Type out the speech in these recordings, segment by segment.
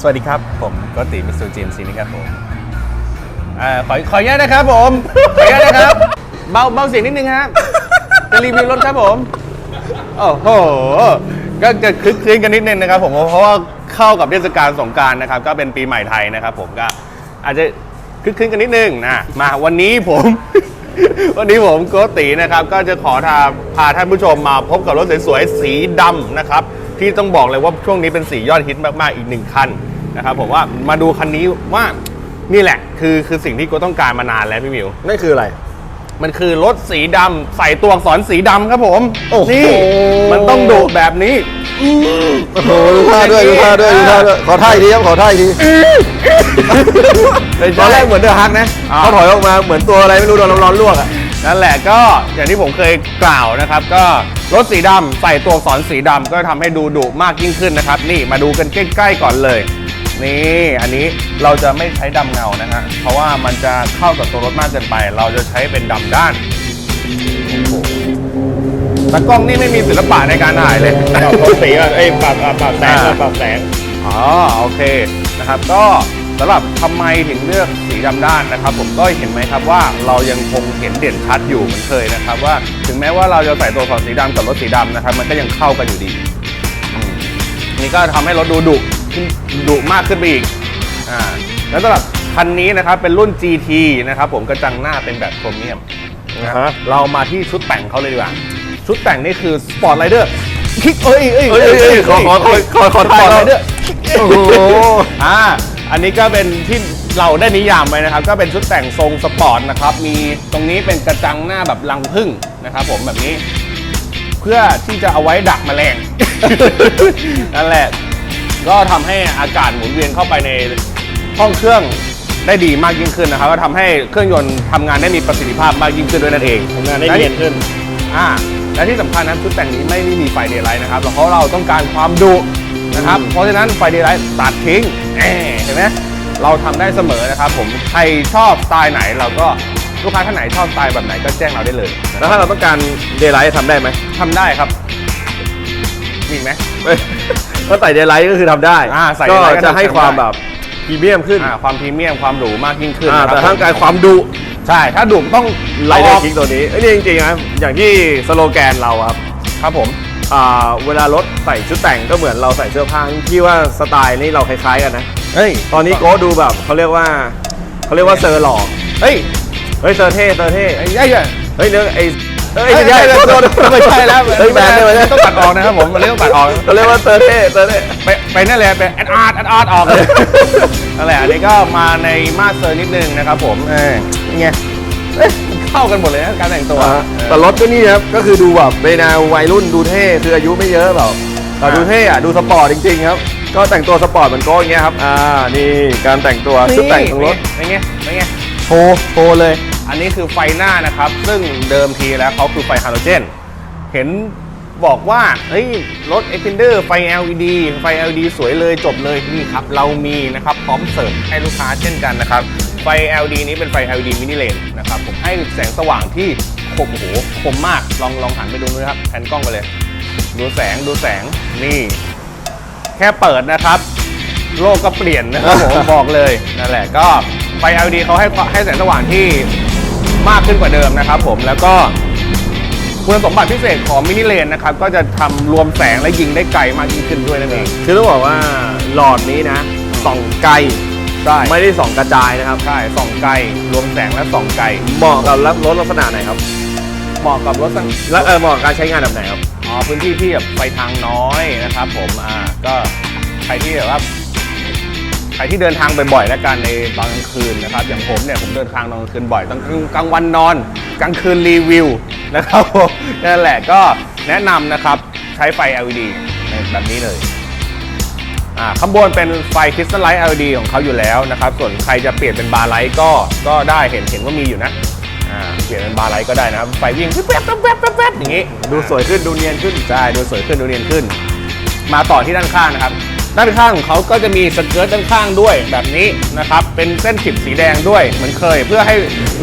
สวัสดีครับ ผมก็ติมิสซูจีมซีนะครับผมอ่าขอขออนุญาตนะครับผมขออนุญาตนะครับ เบาเบาเสียงนิดนึงครับจะรีวิวรถครับผมโอ้โหก็จะคลึกคลื้นกันนิดนึงนะครับผมเพราะว่าเข้ากับเทศกาลสงกรารนะครับ ก็เป็นปีใหม่ไทยนะครับ ผมก็อาจจะคลึกคลื้นกันนิดนึงนะมาวันนี้ผม วันนี้ผมโกตินะครับ ก็จะขอทาพาท่านผู้ชมมาพบกับรถสวยๆสีดำนะครับ ที่ต้องบอกเลยว่าช่วงนี้เป็นสียอดฮิตมากๆอีกหนึ่งคัน นะครับผมว่ามาดูคันนี้ว่านี่แหละ คือคือสิ่งที่โก็ต้องการมานานแล้วพี่หมิว นั่นคืออะไร มันคือรถสีดำใส่ตัวอักษรสีดำครับผมโอ้โห นี่มันต้องดุแบบนี้ โอ้โหดูท่าด้วยดูท่าด้วยดูท่าด้วยขอท่าอีกทีครับขอท่าอีกทีไม่ใช่ตอนแรกเหมือนเดอะฮักนะอ่า เขาถอยออกมาเหมือนตัวอะไรไม่รู้โดนน้ำร้อนลวกอะ นั่นแหละก็อย่างที่ผมเคยกล่าวนะครับ ก็รถสีดำใส่ตัวอักษรสีดำก็ทำให้ดูดุมากยิ่งขึ้นนะครับ นี่มาดูกันใกล้ๆก่อนเลย นี่อันนี้เราจะไม่ใช้ดำเงานะฮะเพราะว่ามันจะเข้ากับตัวรถมากเกินไป เราจะใช้เป็นดำด้านโอ้โหตากล้องนี่ไม่มีศิลปะในการถ่ายเลย ปรับสีก่อนเอ้ยปรับอะปรับแสงก่อนปรับแสง อ๋อโอเคนะครับก็สำหรับทำไมถึงเลือกสีดำด้านนะครับ ผมก็เห็นไหมครับว่าเรายังคงเห็นเด่นชัดอยู่เหมือนเคยนะครับ ว่าถึงแม้ว่าเราจะใส่ตัวของสีดำกับรถสีดำนะครับ มันก็ยังเข้ากันอยู่ดีอืมนี่ก็ทำให้รถดูดุ ขึ้นดุมากขึ้นไปอีกอ่าแล้วสำหรับคันนี้นะครับเป็นรุ่น GT นะครับผมกระจังหน้าเป็นแบบโครเมียมนะอ่าฮะ เรามาที่ชุดแต่งเขาเลยดีกว่า ชุดแต่งนี่คือ Sport Rider คิกเอ้ยเอ้ยเอ้ยเอ้ยเอ้ยขอขอขอขอขอสปถ่าอยร์ตเราไรเดอร์โอ้โหอ่าอันนี้ก็เป็นที่เราได้นิยามไว้นะครับ ก็เป็นชุดแต่งทรงสปอร์ตนะครับ มีตรงนี้เป็นกระจังหน้าแบบรังผึ้งนะครับ ผมแบบนี้ เพื่อที่จะเอาไว้ดักแมลงนั่นแหละ ก็ทำให้อากาศหมุนเวียนเข้าไปในห้องเครื่องได้ดีมากยิ่งขึ้นนะครับก็ทำให้เครื่องยนต์ทำงานได้มีประสิทธิภาพมากยิ่งขึ้นด้วยนั่นเองทำงานได้เนียนขึ้น อ่าและที่สำคัญนะชุดแต่งนี้ไม่ได้มีไฟเดย์ไลท์นะครับเพราะเราต้องการความดุนะครับ เพราะฉะนั้นไฟเดย์ไลท์ตัดทิ้งแหมเห็นไหมเราทำได้เสมอนะครับ ผมใครชอบสไตล์ไหนเราก็ลูกค้าท่านไหนชอบสไตล์แบบไหนก็แจ้งเราได้เลยนะแล้วถ้าเราต้องการเดย์ไลท์ทำได้ไหมทำได้ครับมีอีกไหม ถ้าใส่เดย์ไลท์ก็คือทำได้ อ่าใส่ก็ Daylight ก็จะให้ทำได้ความแบบพรีเมียมขึ้นอ่าความพรีเมียมความหรูมากยิ่งขึ้นอ่านะคแต่รับถ้าต้องการความดุใช่ถ้าดุต้องไรเดอาร์คิกตัวนี้ไอ้ยนี่จริงๆนะอย่างที่สโลแกนเราครับครับผม อ่าเวลารถใส่ชุดแต่งก็เหมือนเราใส่เสื้อผ้าที่ว่าสไตล์นี่เราคล้ายๆกันนะ เฮ้ยตอนนี้โก้ดูแบบเขาเรียกว่าเขาเรียกว่าเซอร์หล่อเฮ้ยเฮ้ยเซอร์เท่เซอร์เท่ไอ้ยัยเฮ้ยเนื้อไอ้ เฮ้ยไม่ไม่ใช่ใช่ไม่โทษโทษไม่ใช่แล้วเฮ้ยแบนเลยไม่ต้องตัดออกนะครับผมมันเรียกต้องตัดออกเขาเรียกว่าเซอร์เท่เซอร์เท่ไปไปนั่นเลยไปแอดอาร์ตแอดอาร์ตออกเลยนั่นแหละอันนี้ก็มาในมาสเตอร์นิดนึงนะครับผมเออไงเอ้ยเข้ากันหมดเลยนะการแต่งตัวอ่าแต่รถก็นี่ครับก็คือดูแบบเป็นแนววัยรุ่นดูเท่คืออายุไม่เยอะแบบแต่ดูเท่อะดูสปอร์ตจริงๆครับก็แต่งตัวสปอร์ตเหมือนโก้อย่างเงี้ยครับอ่านี่การแต่งตัวชุดแต่งของรถเป็นไงเป็นไงโชว์โชว์เลย อันนี้คือไฟหน้านะครับ ซึ่งเดิมทีแล้วเขาคือไฟฮาโลเจน เห็นบอกว่าเฮ้ยรถ e x p e n d e r ไฟ LED ไฟ LED สวยเลยจบเลยนี่ครับ เรามีนะครับ พร้อมเสิร์ฟให้ลูกค้าเช่นกันนะครับ ไฟ LED นี้เป็นไฟ LED มินิเลนนะครับ ผมให้แสงสว่างที่คมโอ้โหคมมากลองลองหันไปดูนะครับแผนกล้องไปเลย ดูแสงดูแสงนี่ แค่เปิดนะครับ โลกก็เปลี่ยนนะครับผมบอกเลยนั่นแหละก็ไฟ LED เขาให้ให้แสงสว่างที่ มากขึ้นกว่าเดิมนะครับผมแล้วก็คุณสมบัติพิเศษของมินิเลนนะครับก็จะทำรวมแสงและยิงได้ไกลมากยิ่งขึ้นด้วยนั่นเองคือต้องบอกว่าหลอดนี้นะส่องไกลใช่ไม่ได้ส่องกระจายนะครับใช่ส่องไกลรวมแสงและส่องไกลเหมาะกับรถลักษณะไหนครับเหมาะกับรถสังและเออเหมาะกับการใช้งานแบบไหนครับ อ๋อพื้นที่ที่แบบไฟทางน้อยนะครับผมอ่าก็ใครที่แบบว่าใครที่เดินทางบ่อยๆแล้วกันในตอนกลางคืนนะครับ อย่างผมเนี่ยผมเดินทางตอนกลางคืนบ่อยตอนกลางวันนอน กลางคืนรีวิวนะครับผมนั่นแหละก็แนะนำนะครับใช้ไฟ LED แบบนี้เลยข้างบนเป็นไฟคริสตัลไลท์ LED ของเขาอยู่แล้วนะครับ ส่วนใครจะเปลี่ยนเป็นบาร์ไลท์ก็ก็ได้เห็นเห็นว่ามีอยู่นะเปลี่ยนเป็นบาร์ไลท์ก็ได้นะไฟวิ่งแป๊บแป๊บแป๊บแป๊บแป๊บอย่างงี้ ดูสวยขึ้นดูเนียนขึ้นใช่ดูสวยขึ้นดูเนียนขึ้น มาต่อที่ด้านข้างนะครับ ด้านข้างของเขาก็จะมีสเกิร์ตด้านข้างด้วยแบบนี้นะครับ เป็นเส้นขีดสีแดงด้วยเหมือนเคย เพื่อให้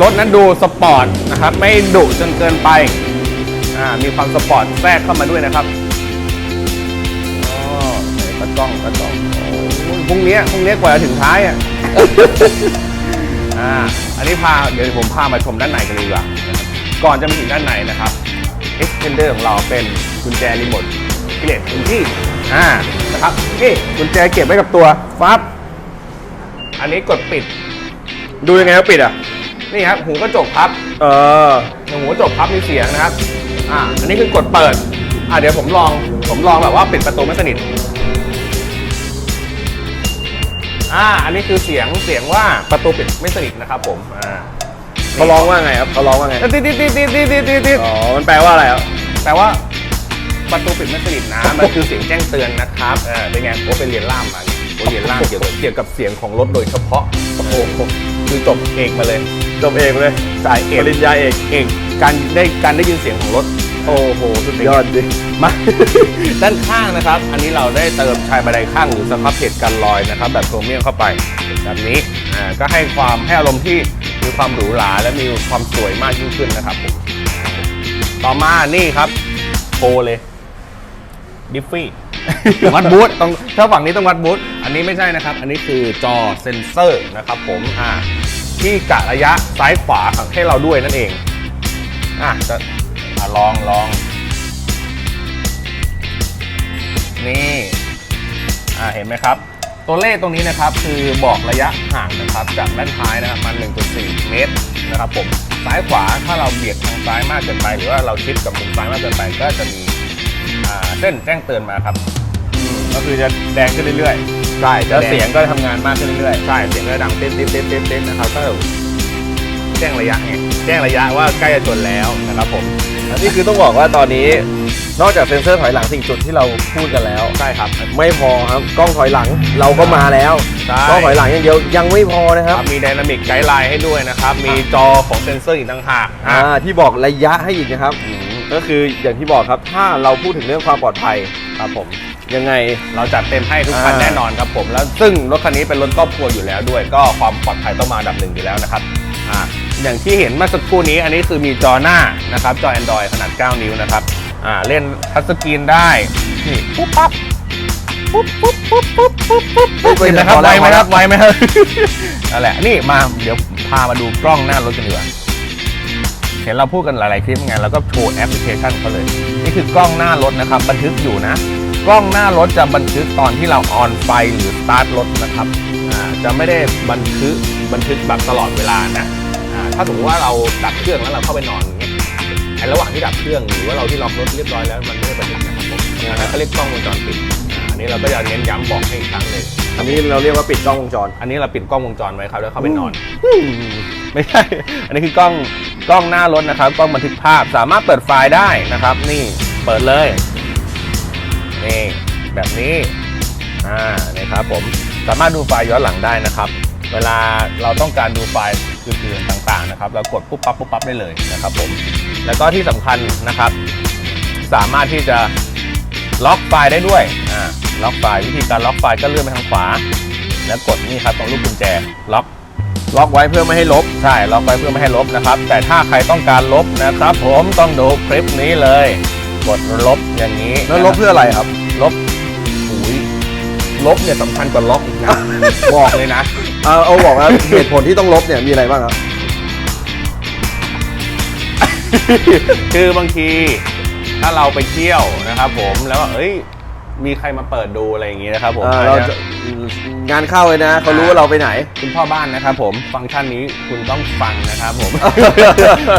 รถนั้นดูสปอร์ตนะครับ ไม่ดุจนเกินไปอ่ามีความสปอร์ตแทรกเข้ามาด้วยนะครับอ๋อไหนตะกล้องตะกล้องพรุ่งนี้พรุ่งนี้กว่าจะถึงท้ายอะอ่า อันนี้พาเดี๋ยวผมพามาชมด้านในกันเลยดีกว่าก่อนจะไปถึงด้านในนะครับ extender ของเราเป็นกุญแจรีโมท เกล็ดถึงที่อ่านะครับนี่กุญแจเก็บไว้กับตัวฟับอันนี้กดปิด ดูยังไงว่าปิดอะ นี่ครับหูกระจกพับ เออหูกระจกพับมีเสียงนะครับ อ่า อันนี้คือกดเปิด อ่าเดี๋ยวผมลอง ผมลองแบบว่าปิดประตูไม่สนิท อ่า อันนี้คือเสียง เสียงว่าประตูปิดไม่สนิทนะครับผม อ่าเขาร้องว่าไงครับเขาร้องว่าไงติดติดติดติดติดติดติดอ๋อ มันแปลว่าอะไรครับ แปลว่า ประตูปิดไม่สนิทนะมันคือเสียงแจ้งเตือนนะครับเออเป็นไงโอ้ไปเรียนล่ามมาโอ้เรียนล่ามเกี่ยวกับเกี่ยวกับเสียงของรถโดยเฉพาะโอ้โหคือจบเอกมาเลย จบเอกเลยสายเอปกริญญาเอกเอกการได้การได้ยินเสียงของรถโอ้โหสุดยอดดิมาด้านข้างนะครับ อันนี้เราได้เติมชายบันไดข้างหรือสครับเพจกันรอยนะครับ แบบโครเมียมเข้าไปแบบนี้อ่าก็ให้ความให้อารมณ์ที่มีความหรูหราและมีความสวยมากยิ่งขึ้นนะครับผมต่อมานี่ครับโปรเลย ดิฟฟี่วัดบูธต้องถ้าฝั่งนี้ต้องวัดบูธอันนี้ไม่ใช่นะครับ อันนี้คือจอเซนเซอร์นะครับผมอ่าที่กะระยะซ้ายขวาให้เราด้วยนั่นเองอะจะอะลองลองนี่อ่าเห็นไหมครับ ตัวเลขตรงนี้นะครับคือบอกระยะห่างนะครับจากด้านท้ายนะครับมัน1.4 เมตรนะครับผมซ้ายขวาถ้าเราเบียดทางซ้ายมากเกินไป หรือว่าเราชิดกับมุมซ้ายมากเกินไปก็จะมี เส้นแจ้งเตือนมาครับอืมก็คือจะแดงขึ้นเรื่อยๆใช่แล้วเสียงก็ทำงานมากขึ้นเรื่อยๆใช่เสียงก็ดังเต้นเต้นเต้นเต้นเต้นนะครับก็แจ้งระยะไงแจ้งระยะว่าใกล้จะชนแล้วนะครับผมอันนี้คือต้องบอกว่าตอนนี้นอกจากเซ็นเซอร์ถอยหลังสิ่งจุดที่เราพูดกันแล้ว ใช่ครับ ไม่พอครับกล้องถอยหลังเราก็มาแล้วใช่ กล้องถอยหลังอย่างเดียวยังไม่พอนะครับมีไดนามิกไกด์ไลน์ให้ด้วยนะครับ มีจอของเซนเซอร์อีกต่างหากอ่าอะที่บอกระยะให้อีกนะครับ ก็คืออย่างที่บอกครับถ้าเราพูดถึงเรื่องความปลอดภัยครับผม ยังไง เราจัดเต็มให้ทุกคันอ่า แน่นอนครับผมแล้วซึ่งรถคันนี้เป็นรถครอบครัวอยู่แล้วด้วย ก็ความปลอดภัยต้องมาอันดับหนึ่งอยู่แล้วนะครับอ่าอย่างที่เห็นเมื่อสักครู่นี้อันนี้คือมีจอหน้านะครับจอ Android ขนาด 9 นิ้วนะครับอ่าเล่นทัชสกรีนได้นี่ปุ๊บปั๊บปุ๊บปุ๊บปุ๊บปุ๊บปุ๊บปุ๊บปุ๊บเห็นไหมครับไวไหมครับไวไหมครับ นั่นแหละนี่มาเดี๋ยวพามาดูกล้องหน้ารถกันดีกว่า เห็นเราพูดกันหลาย ๆ คลิปไงเราก็โชว์แอปพลิเคชันเขาเลย นี่คือกล้องหน้ารถนะครับ บันทึกอยู่นะ กล้องหน้ารถจะบันทึกตอนที่เราออนไฟหรือสตาร์ทรถนะครับอ่าจะไม่ได้บันทึกบันทึกแบบตลอดเวลานะอ่าถ้าสมมติว่าเราดับเครื่องแล้วเราเข้าไปนอนอย่างเงี้ยไอ้ระหว่างที่ดับเครื่องหรือว่าเราที่ล็อกรถเรียบร้อยแล้วมันไม่ได้บันทึกนะครับผมนะฮะเขาเรียกกล้องวงจรปิดอ่าอันนี้เราก็จะเน้นย้ำบอกให้อีกครั้งหนึ่งอันนี้เราเรียกว่าปิดกล้องวงจร อันนี้เราปิดกล้องวงจรไว้ครับแล้วเข้าไปนอน ไม่ใช่ อันนี้คือกล้อง กล้องหน้ารถนะครับกล้องบันทึกภาพสามารถเปิดไฟล์ได้นะครับ นี่เปิดเลยนี่แบบนี้อ่านี่ครับผมสามารถดูไฟล์ย้อนหลังได้นะครับ เวลาเราต้องการดูไฟล์อื่นๆต่างๆนะครับเรากดปุ๊บปั๊บปุ๊บปั๊บได้เลยนะครับผมแล้วก็ที่สำคัญนะครับ สามารถที่จะล็อกไฟล์ได้ด้วยอ่าล็อกไฟล์วิธีการล็อกไฟล์ก็เลื่อนไปทางขวา แล้วกดนี่ครับตรงรูปกุญแจล็อก ล็อกไว้เพื่อไม่ให้ลบ ใช่ ล็อกไว้เพื่อไม่ให้ลบนะครับ แต่ถ้าใครต้องการลบนะครับ ผมต้องดูคลิปนี้เลย กดลบอย่างนี้แล้วลบเพื่ออะไรครับ ลบหุยลบเนี่ยสำคัญกว่าล็อกอีกนะ บอกเลยนะ เอาเอาบอกว่าเหตุผลที่ต้องลบเนี่ยมีอะไรบ้างครับ คือบางทีถ้าเราไปเที่ยวนะครับผมแล้วว่าเอ้ย มีใครมาเปิดดูอะไรอย่างงี้นะครับผมอ่าอาจเราจะจะงานเข้าเลยนะเขารู้ว่าเราไปไหน คุณพ่อบ้านนะครับผมฟังก์ชันนี้คุณต้องฟังนะครับผม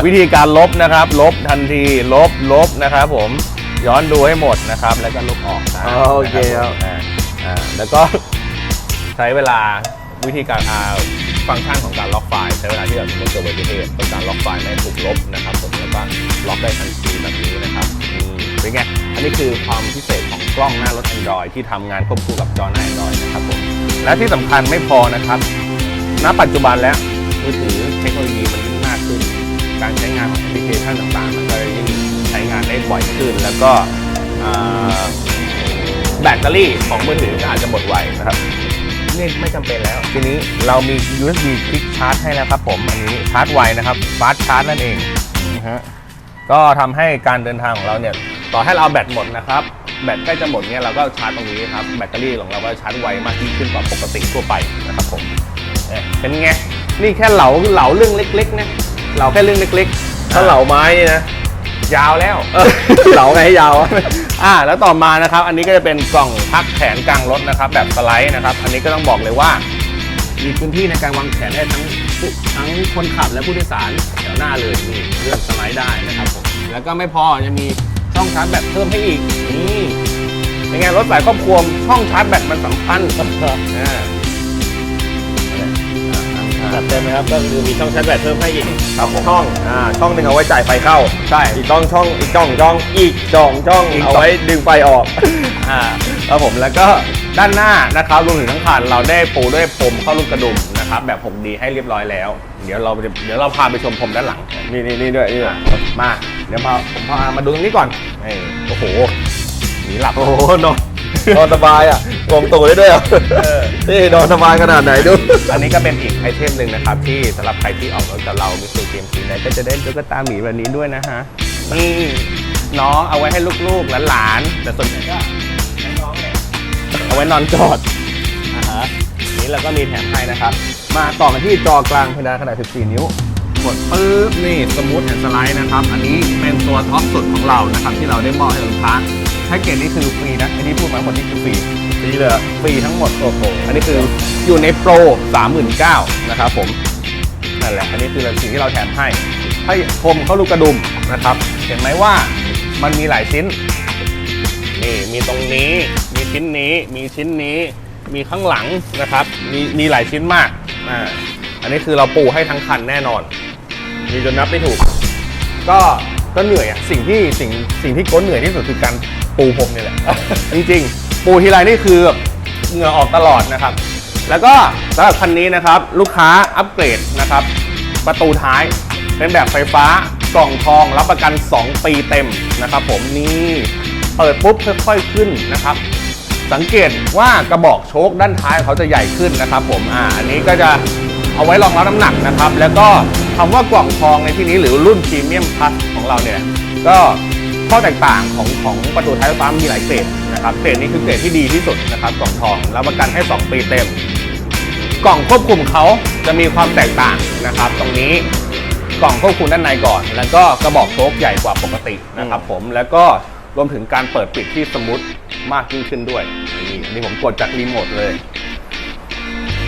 วิธีการลบนะครับ ลบทันทีลบลบนะครับผมย้อนดูให้หมดนะครับ แล้วก็ลบออกนะอ๋อโอเคครับอ่าอ่าแล้วก็ใช้เวลาวิธีการอ่าฟังก์ชันของการล็อกไฟล์ใช้เวลาที่เราสมมติเกิดอุบัติเหตุต้องการล็อกไฟล์ไม่ให้ถูกลบนะครับ ผมแล้วก็ล็อกได้ทันทีแบบนี้นะครับอืมเป็นไงอันนี้คือความพิเศษของ กล้องหน้ารถ Android ที่ทำงานควบคู่กับจอหน้า Android นะครับผมและที่สำคัญไม่พอนะครับ ณ ปัจจุบันแล้วมือถือเทคโนโลยีมันยิ่งมากขึ้น การใช้งานของแอปพลิเคชันต่างๆ มันก็ยิ่งใช้งานได้บ่อยขึ้น แล้วก็อ่าแบตเตอรี่ของมือถือก็อาจจะหมดไวนะครับนี่ไม่จำเป็นแล้ว ทีนี้เรามี USB Quick Charge ให้แล้วครับผม อันนี้ชาร์จไวนะครับ Fast Charge นั่นเองนะฮะก็ทำให้การเดินทางของเราเนี่ย ต่อให้เราเอาแบตหมดนะครับ แบตใกล้จะหมดเนี่ยเราก็ชาร์จตรงนี้ครับแบตเตอรี่ของเราก็ชาร์จไวมากยิ่งขึ้นกว่าปกติทั่วไปนะครับผมเอ๊ะเป็นไงนี่แค่เหลาเหลาเรื่องเล็กๆนะเหลาแค่เรื่องเล็กๆถ้าเหลาไม้นี่นะยาวแล้วเหลาไงให้ยาวอะอ่าแล้วต่อมานะครับ อันนี้ก็จะเป็นกล่องพักแขนกลางรถนะครับ แบบสไลด์นะครับ อันนี้ก็ต้องบอกเลยว่า มีพื้นที่ในการวางแขนได้ทั้งผู้ทั้งคนขับและผู้โดยสารแถวหน้าเลยนี่เลื่อนสไลด์ได้นะครับผมแล้วก็ไม่พอยังมี ช่องชาร์จแบตเพิ่มให้อีกนี่ยังไงรถสายครอบครัวช่องชาร์จแบตมันสำคัญอ่าจัดเต็มนะครับก็คือมีช่องชาร์จแบตเพิ่มให้อีกครับผมช่องอ่าช่องหนึ่งเอาไว้จ่ายไฟเข้าใช่อีกช่องช่องอีกช่องช่องอีกช่องช่องอีกเอาสองไว้ดึงไฟออกอ่าครับผมแล้วก็ด้านหน้านะครับรวมถึงทั้งคันเราได้ปูด้วยพรมเข้าลูกกระดุม นะครับแบบ 6D ให้เรียบร้อยแล้ว เดี๋ยวเราจะเดี๋ยวเราพาไปชมพรมด้านหลัง นี่นี่นี่ด้วยนี่ด้วยมาเดี๋ยวพาผมพามาดูตรงนี้ก่อนนี่โอ้โหหนีหลับโอ้โหนอนนอนสบายอะกลมตัวได้ด้วยอะเออนี่นอนสบายขนาดไหนดู อันนี้ก็เป็นอีกไอเทมหนึ่งนะครับ ที่สำหรับใครที่ออกรถกับเรามิสซูเกมซีได้ก็จะได้ตุ๊กตาหมีแบบนี้ด้วยนะฮะนี่น้องเอาไว้ให้ลูกๆหลานๆแต่ส่วนใหญ่ก็น้องๆเนี่ยเอาไว้นอนกอดอ่าฮะ นี้เราก็มีแถมให้นะครับ มาต่อกันที่จอกลางเพดานขนาด 14 นิ้วกดปึ๊บนี่สมูทแอนสไลด์นะครับ อันนี้เป็นตัวท็อปสุดของเรานะครับ ที่เราได้มอบให้ลูกค้าแพ็กเกจนี้คือฟรีนะอันนี้พูดมาหมดนี่คือฟรีฟรีเลยฟรีทั้งหมดโอ้โหอันนี้คืออยู่ในโปร39,000นะครับผมนั่นแหละอันนี้คือสิ่งที่เราแถมให้ให้คมเข้าลูกกระดุมนะครับ เห็นไหมว่ามันมีหลายชิ้น นี่มีตรงนี้ มีชิ้นนี้ มีชิ้นนี้ มีข้างหลังนะครับ มีมีหลายชิ้นมากอ่าอันนี้คือเราปูให้ทั้งคันแน่นอน มีจนนับไม่ถูก ก็ก็เหนื่อยอะสิ่งที่สิ่งสิ่งที่ก้นเหนื่อยที่สุดคือการปูพรมนี่แหละ จริงๆ ปูทีไรนี่คือแบบเหงื่อออกตลอดนะครับ แล้วก็สำหรับคันนี้นะครับ ลูกค้าอัปเกรดนะครับ ประตูท้ายเป็นแบบไฟฟ้ากล่องทองรับประกัน 2 ปีเต็มนะครับ ผมนี่เปิดปุ๊บค่อยๆขึ้นนะครับ สังเกตว่ากระบอกโชคด้านท้ายเขาจะใหญ่ขึ้นนะครับ ผมอ่าอันนี้ก็จะเอาไว้รองรับน้ำหนักนะครับ แล้วก็คำว่ากล่องทองในที่นี้หรือรุ่นพรีเมียมพัสของเราเนี่ยก็ข้อแตกต่างของของประตูท้ายไฟฟ้ามีหลายเกรดนะครับเกรดนี้คือเกรดที่ดีที่สุดนะครับกล่องทองรับประกันให้ 2 ปีเต็ม กล่องควบคุมเขาจะมีความแตกต่างนะครับ ตรงนี้กล่องควบคุมด้านในก่อน แล้วก็กระบอกโชคใหญ่กว่าปกตินะครับผมแล้วก็ รวมถึงการเปิดปิดที่สมูทมากยิ่งขึ้นด้วย นี่อันนี้ผมกดจากรีโมทเลย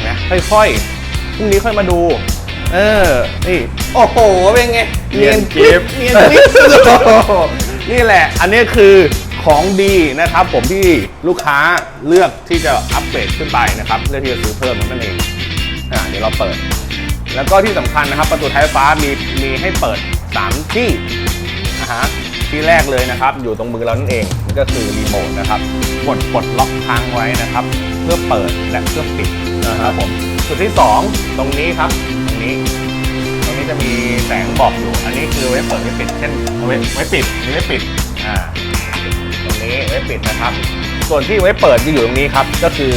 นะค่อยๆพรุ่งนี้ค่อยมาดู เออ นี่ โอ้โห เป็นไงเนียนกริ๊บเนียนกริ๊บนี่แหละ อันนี้คือของดีนะครับ ผมที่ลูกค้าเลือกที่จะอัปเกรดขึ้นไปนะครับเลือกที่จะซื้อเพิ่มนั่นเองอ่าเดี๋ยวเราเปิด แล้วก็ที่สำคัญนะครับ ประตูท้ายฟ้ามีมีให้เปิด3ที่นะฮะ ที่แรกเลยนะครับ อยู่ตรงมือเรานั่นเองก็คือรีโมทนะครับกดปลดล็อกค้างไว้นะครับ เพื่อเปิดและเพื่อปิดนะครับผมจุดที่ 2 ตรงนี้ครับตรงนี้ ตรงนี้จะมีแสงบอกอยู่ อันนี้คือไว้เปิดไว้ปิด เช่นไว้ไว้ปิดมีไว้ปิดอ่าตรงนี้ไว้ปิดนะครับ ส่วนที่ไว้เปิดจะอยู่ตรงนี้ครับ ก็คือ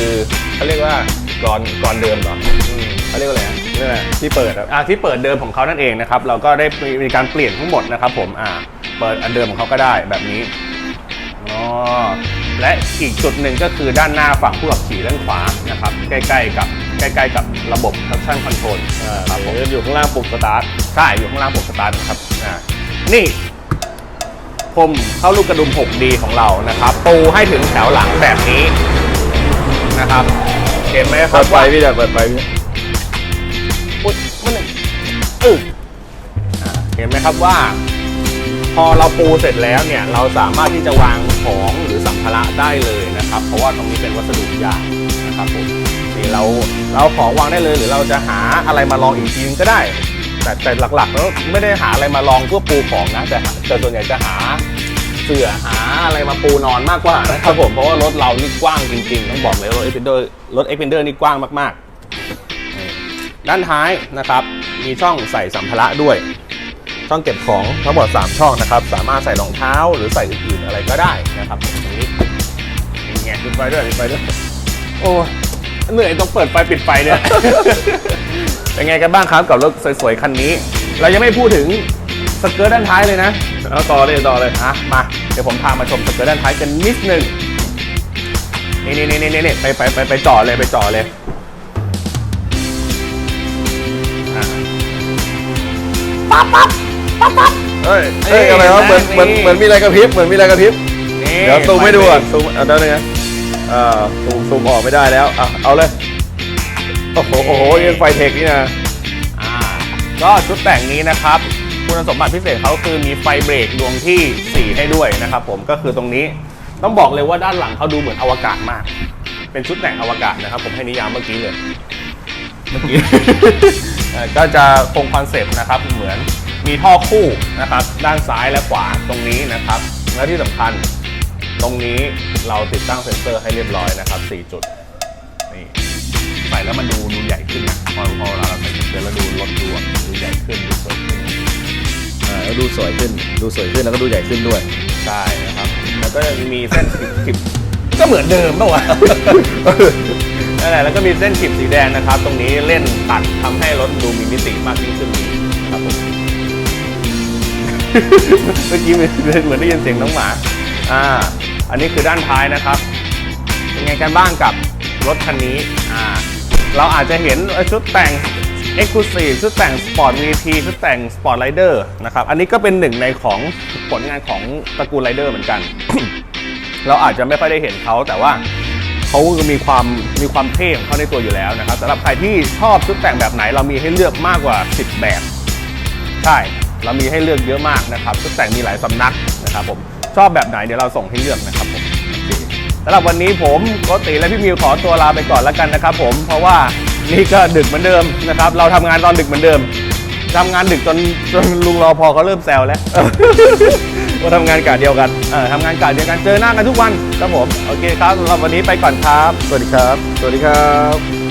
เขาเรียกว่ากรอนกรอนเดิมเหรอเขาเรียกว่าอะไรนี่แหละที่เปิดครับอ่าที่เปิดเดิมของเขานั่นเองนะครับ เราก็ได้มีการเปลี่ยนทั้งหมดนะครับ ผมอ่า เปิดอันเดิมของเขาก็ได้แบบนี้อ๋อและอีกจุดหนึ่งก็คือด้านหน้าฝั่งผู้ขับขี่ด้านขวานะครับใกล้ๆกับใกล้ๆกับระบบ traction control อ่าครับผมหรืออยู่ข้างล่างปุ่มสตาร์ทใช่อยู่ข้างล่างปุ่มสตาร์ทนะครับอ่านี่ผมเข้าลูกกระดุม 6D ของเรานะครับปูให้ถึงแถวหลังแบบนี้นะครับเห็นไหมคเปิรับดไฟว่าพี่จะเปิดไฟพี่อุ๊ยมันเอออ่าเห็นไหมครับว่า พอเราปูเสร็จแล้วเนี่ยเราสามารถที่จะวางของหรือสัมภาระได้เลยนะครับ เพราะว่าตรงนี้เป็นวัสดุยางนะครับผมนี่เราเราของวางได้เลยหรือเราจะหาอะไรมาลองอีกทีนึงก็ได้ แต่แต่หลักๆแล้วไม่ได้หาอะไรมาลองเพื่อปูของนะแต่แต่ส่วนใหญ่จะหาเสื่อหาอะไรมาปูนอนมากกว่านะครับผมเพราะว่ารถเรานี่กว้างจริงๆต้องบอกเลยรถเอ็กเพนเดอร์รถเอ็กเพนเดอร์นี่กว้างมากๆด้านท้ายนะครับ มีช่องใส่สัมภาระด้วย ช่องเก็บของทั้งหมด 3 ช่องนะครับ สามารถใส่รองเท้าหรือใส่อื่นๆอะไรก็ได้นะครับตรงนี้เป็นไงปิดไฟด้วยปิดไฟด้วยโอ้เหนื่อยต้องเปิดไฟปิดไฟเนี่ย เป็นไงกันบ้างครับกับรถสวยๆคันนี้ เรายังไม่พูดถึงสเกิร์ตด้านท้ายเลยนะเอาต่อเลยต่อเลยอะมาเดี๋ยวผมพามาชมสเกิร์ตด้านท้ายกันนิดนึงนี่นี่นี่นี่นี่ไปไปไปไปจ่อเลยไปจ่อเลย อะเฮ้ยเฮ้ยอะไรวะเหมือนเหมือนเหมือนมีอะไรกระพริบเหมือนมีอะไรกระพริบ นี่เดี๋ยวซูมให้ดูก่อนซูมเอาได้เลยนะอ่าซูมซูมออกไม่ได้แล้วอะเอาเลย โอ้โหโอ้โหนี่ไฟเทคนี่นะ อ่าก็ชุดแต่งนี้นะครับ คุณสมบัติพิเศษเขาคือมีไฟเบรกดวงที่ 4 ให้ด้วยนะครับผมก็คือตรงนี้ต้องบอกเลยว่าด้านหลังเขาดูเหมือนอวกาศมาก เป็นชุดแต่งอวกาศนะครับ ผมให้นิยามเมื่อกี้เลย เมื่อกี้ เอ่อก็จะคงคอนเซปต์นะครับเหมือน มีท่อคู่นะครับด้านซ้ายและขวาตรงนี้นะครับ และที่สำคัญตรงนี้เราติดตั้งเซ็นเซอร์ให้เรียบร้อยนะครับ 4 จุดนี่ใส่แล้วมันดูดูใหญ่ขึ้นนะพอพอเราใส่เซ็นเซอร์แล้วดูรถดูอะดูใหญ่ขึ้นดูสวยขึ้นอ่าแล้วดูสวยขึ้น ดูสวยขึ้นแล้วก็ดูใหญ่ขึ้นด้วยใช่นะครับ แล้วก็มีเส้นขีดก็เหมือนเดิมปะวะ นั่นแหละแล้วก็มีเส้นขีดสีแดงนะครับ ตรงนี้เล่นตัดทำให้รถดูมีมิติมากยิ่งขึ้นอีกครับผม เมื่อกี้เหมือนได้ยินเสียงน้องหมา อ่า อันนี้คือด้านท้ายนะครับ เป็นไงกันบ้างกับรถคันนี้ อ่า เราอาจจะเห็นชุดแต่ง Exclusive ชุดแต่ง Sport VT ชุดแต่ง Sport Rider นะครับ อันนี้ก็เป็นหนึ่งในของผลงานของตระกูล Rider เหมือนกัน เราอาจจะไม่ค่อยได้เห็นเขาแต่ว่าเขามีความมีความเท่ของเขาในตัวอยู่แล้วนะครับสำหรับใครที่ชอบชุดแต่งแบบไหนเรามีให้เลือกมากกว่า 10 แบบ ใช่ เรามีให้เลือกเยอะมากนะครับชุดแต่งมีหลายสำนักนะครับผมชอบแบบไหนเดี๋ยวเราส่งให้เลือกนะครับผมสำหรับวันนี้ผมโกติและพี่มิวขอตัวลาไปก่อนแล้วกันนะครับผมเพราะว่านี่ก็ดึกเหมือนเดิมนะครับ เราทำงานตอนดึกเหมือนเดิมทำงานดึกจนจนลุงรอพอเขาเริ่มแซวแล้วว่าทำงานกะเดียวกันเออทำงานกะเดียวกันเจอหน้ากันทุกวันครับผมโอเคครับสำหรับวันนี้ไปก่อนครับ สวัสดีครับ สวัสดีครับ